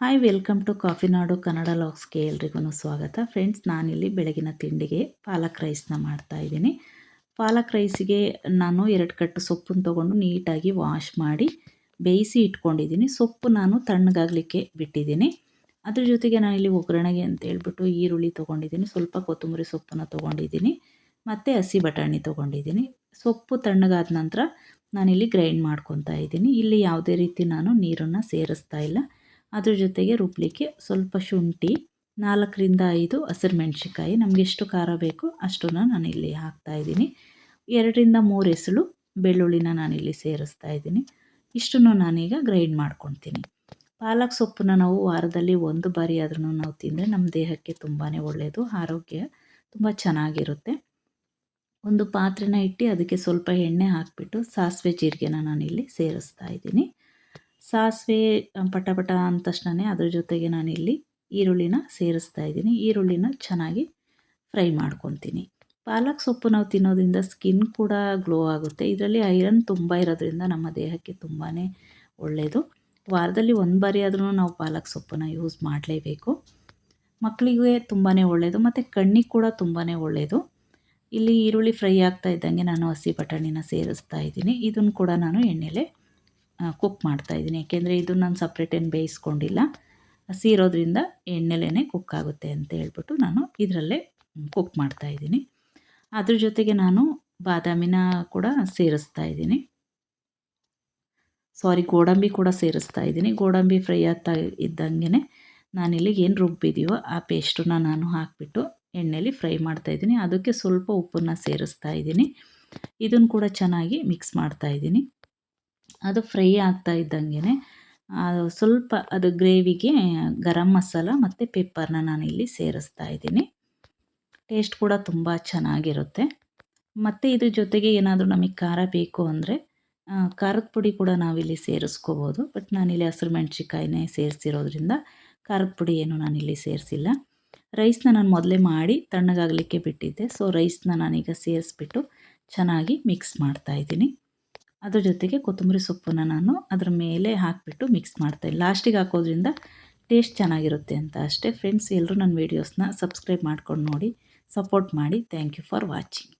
Hi welcome to coffee ನಾಡು ಕನ್ನಡ ಲಾಗ್ಸ್ಗೆ ಎಲ್ರಿಗೂ ಸ್ವಾಗತ. Friends ನಾನಿಲ್ಲಿ ಬೆಳಗಿನ ತಿಂಡಿಗೆ ಪಾಲಕ್ ರೈಸ್ನ ಮಾಡ್ತಾಯಿದ್ದೀನಿ ಪಾಲಕ್ ರೈಸಿಗೆ ನಾನು ಎರಡು ಕಟ್ಟು ಸೊಪ್ಪನ್ನು ತೊಗೊಂಡು ನೀಟಾಗಿ ವಾಶ್ ಮಾಡಿ ಬೇಯಿಸಿ ಇಟ್ಕೊಂಡಿದ್ದೀನಿ. ಸೊಪ್ಪು ನಾನು ತಣ್ಣಗಾಗಲಿಕ್ಕೆ ಬಿಟ್ಟಿದ್ದೀನಿ. ಅದ್ರ ಜೊತೆಗೆ ನಾನಿಲ್ಲಿ ಒಗ್ಗರಣೆಗೆ ಅಂತ ಹೇಳ್ಬಿಟ್ಟು ಈರುಳ್ಳಿ ತೊಗೊಂಡಿದ್ದೀನಿ. ಸ್ವಲ್ಪ ಕೊತ್ತಂಬರಿ ಸೊಪ್ಪನ್ನು ತೊಗೊಂಡಿದ್ದೀನಿ. ಮತ್ತು ಹಸಿ ಬಟಾಣಿ ತೊಗೊಂಡಿದ್ದೀನಿ. ಸೊಪ್ಪು ತಣ್ಣಗಾದ ನಂತರ ನಾನಿಲ್ಲಿ ಗ್ರೈಂಡ್ ಮಾಡ್ಕೊತಾ ಇದ್ದೀನಿ. ಇಲ್ಲಿ ಯಾವುದೇ ರೀತಿ ನಾನು ನೀರನ್ನು ಸೇರಿಸ್ತಾ ಇಲ್ಲ. ಅದ್ರ ಜೊತೆಗೆ ರುಬ್ಲಿಕ್ಕೆ ಸ್ವಲ್ಪ ಶುಂಠಿ, ನಾಲ್ಕರಿಂದ ಐದು ಹಸಿರು ಮೆಣಸಿಕಾಯಿ ನಮಗೆ ಎಷ್ಟು ಖಾರ ಬೇಕು ಅಷ್ಟನ್ನು ನಾನಿಲ್ಲಿ ಹಾಕ್ತಾಯಿದ್ದೀನಿ ಎರಡರಿಂದ ಮೂರು ಎಸಳು ಬೆಳ್ಳುಳ್ಳಿನ ನಾನಿಲ್ಲಿ ಸೇರಿಸ್ತಾ ಇದ್ದೀನಿ. ಇಷ್ಟನ್ನು ನಾನೀಗ ಗ್ರೈಂಡ್ ಮಾಡ್ಕೊತೀನಿ ಪಾಲಕ್ ಸೊಪ್ಪನ್ನ ನಾವು ವಾರದಲ್ಲಿ ಒಂದು ಬಾರಿ ಆದ್ರೂ ನಾವು ತಿಂದರೆ ನಮ್ಮ ದೇಹಕ್ಕೆ ತುಂಬಾ ಒಳ್ಳೆಯದು ಆರೋಗ್ಯ ತುಂಬ ಚೆನ್ನಾಗಿರುತ್ತೆ. ಒಂದು ಪಾತ್ರೆನ ಇಟ್ಟು ಅದಕ್ಕೆ ಸ್ವಲ್ಪ ಎಣ್ಣೆ ಹಾಕಿಬಿಟ್ಟು ಸಾಸಿವೆ ಜೀರಿಗೆನ ನಾನಿಲ್ಲಿ ಸೇರಿಸ್ತಾ ಇದ್ದೀನಿ. ಸಾಸಿವೆ ಪಟ ಪಟ ಅಂದ ತಕ್ಷಣ ಅದ್ರ ಜೊತೆಗೆ ನಾನಿಲ್ಲಿ ಈರುಳ್ಳಿನ ಸೇರಿಸ್ತಾ ಇದ್ದೀನಿ. ಈರುಳ್ಳಿನ ಚೆನ್ನಾಗಿ ಫ್ರೈ ಮಾಡ್ಕೊತೀನಿ. ಪಾಲಕ್ ಸೊಪ್ಪು ನಾವು ತಿನ್ನೋದ್ರಿಂದ ಸ್ಕಿನ್ ಕೂಡ ಗ್ಲೋ ಆಗುತ್ತೆ. ಇದರಲ್ಲಿ ಐರನ್ ತುಂಬ ಇರೋದ್ರಿಂದ ನಮ್ಮ ದೇಹಕ್ಕೆ ತುಂಬಾ ಒಳ್ಳೆಯದು ವಾರದಲ್ಲಿ ಒಂದು ಬಾರಿ ಆದ್ರೂ ನಾವು ಪಾಲಕ್ ಸೊಪ್ಪನ್ನು ಯೂಸ್ ಮಾಡಲೇಬೇಕು. ಮಕ್ಕಳಿಗೆ ತುಂಬಾ ಒಳ್ಳೆಯದು ಮತ್ತು ಕಣ್ಣಿಗೆ ಕೂಡ ತುಂಬಾ ಒಳ್ಳೆಯದು ಇಲ್ಲಿ ಈರುಳ್ಳಿ ಫ್ರೈ ಆಗ್ತಾ ಇದ್ದಂಗೆ ನಾನು ಹಸಿ ಬಟಾಣಿನ ಸೇರಿಸ್ತಾ ಇದ್ದೀನಿ. ಇದನ್ನು ಕೂಡ ನಾನು ಎಣ್ಣೆಲೆ ಕುಕ್ ಮಾಡ್ತಾ ಇದ್ದೀನಿ. ಯಾಕೆಂದರೆ ಇದು ನಾನು ಸಪ್ರೇಟ್ ಏನು ಬೇಯಿಸ್ಕೊಂಡಿಲ್ಲ. ಹಸಿ ಇರೋದ್ರಿಂದ ಎಣ್ಣೆಲೇ ಕುಕ್ ಆಗುತ್ತೆ ಅಂತ ಹೇಳ್ಬಿಟ್ಟು ನಾನು ಇದರಲ್ಲೇ ಕುಕ್ ಮಾಡ್ತಾ ಇದ್ದೀನಿ. ಅದ್ರ ಜೊತೆಗೆ ನಾನು ಬಾದಾಮಿನ ಕೂಡ ಸೇರಿಸ್ತಾ ಇದ್ದೀನಿ. ಸಾರಿ ಗೋಡಂಬಿ ಕೂಡ ಸೇರಿಸ್ತಾ ಇದ್ದೀನಿ. ಗೋಡಂಬಿ ಫ್ರೈ ಆಗ್ತಾ ಇದ್ದಂಗೆ ನಾನಿಲ್ಲಿ ಏನು ರುಬ್ಬಿದೆಯೋ ಆ ಪೇಸ್ಟನ್ನ ನಾನು ಹಾಕಿಬಿಟ್ಟು ಎಣ್ಣೆಲಿ ಫ್ರೈ ಮಾಡ್ತಾ ಇದ್ದೀನಿ. ಅದಕ್ಕೆ ಸ್ವಲ್ಪ ಉಪ್ಪನ್ನು ಸೇರಿಸ್ತಾ ಇದ್ದೀನಿ. ಇದನ್ನು ಕೂಡ ಚೆನ್ನಾಗಿ ಮಿಕ್ಸ್ ಮಾಡ್ತಾಯಿದ್ದೀನಿ ಅದು ಫ್ರೈ ಆಗ್ತಾ ಇದ್ದಂಗೆ ಸ್ವಲ್ಪ ಅದು ಗ್ರೇವಿಗೆ ಗರಂ ಮಸಾಲ ಮತ್ತು ಪೆಪ್ಪರ್ನ ಇಲ್ಲಿ ಸೇರಿಸ್ತಾ ಇದ್ದೀನಿ. ಟೇಸ್ಟ್ ಕೂಡ ತುಂಬ ಚೆನ್ನಾಗಿರುತ್ತೆ. ಮತ್ತು ಇದ್ರ ಜೊತೆಗೆ ಏನಾದರೂ ನಮಗೆ ಖಾರ ಬೇಕು ಅಂದರೆ ಖಾರದ ಪುಡಿ ಕೂಡ ನಾವಿಲ್ಲಿ ಸೇರಿಸ್ಕೋಬೋದು. ಬಟ್ ನಾನಿಲ್ಲಿ ಹಸಿರು ಮೆಣಸಿಕಾಯಿನೇ ಸೇರಿಸಿರೋದ್ರಿಂದ ಖಾರದ ಪುಡಿ ಏನು ನಾನಿಲ್ಲಿ ಸೇರಿಸಿಲ್ಲ. ರೈಸ್ನ ನಾನು ಮೊದಲೇ ಮಾಡಿ ತಣ್ಣಗಾಗಲಿಕ್ಕೆ ಬಿಟ್ಟಿದ್ದೆ. ಸೊ, ರೈಸ್ನ ನಾನೀಗ ಸೇರಿಸ್ಬಿಟ್ಟು ಚೆನ್ನಾಗಿ ಮಿಕ್ಸ್ ಮಾಡ್ತಾಯಿದ್ದೀನಿ ಅದ್ರ ಜೊತೆಗೆ ಕೊತ್ತಂಬರಿ ಸೊಪ್ಪನ್ನು ನಾನು ಅದ್ರ ಮೇಲೆ ಹಾಕಿಬಿಟ್ಟು ಮಿಕ್ಸ್ ಮಾಡ್ತಾಯಿಲ್ಲ ಲಾಸ್ಟಿಗೆ ಹಾಕೋದ್ರಿಂದ ಟೇಸ್ಟ್ ಚೆನ್ನಾಗಿರುತ್ತೆ ಅಂತ ಅಷ್ಟೇ. ಫ್ರೆಂಡ್ಸ್ ಎಲ್ಲರೂ ನನ್ನ ವೀಡಿಯೋಸ್ನ ಸಬ್ಸ್ಕ್ರೈಬ್ ಮಾಡ್ಕೊಂಡು ನೋಡಿ ಸಪೋರ್ಟ್ ಮಾಡಿ. Thank you for watching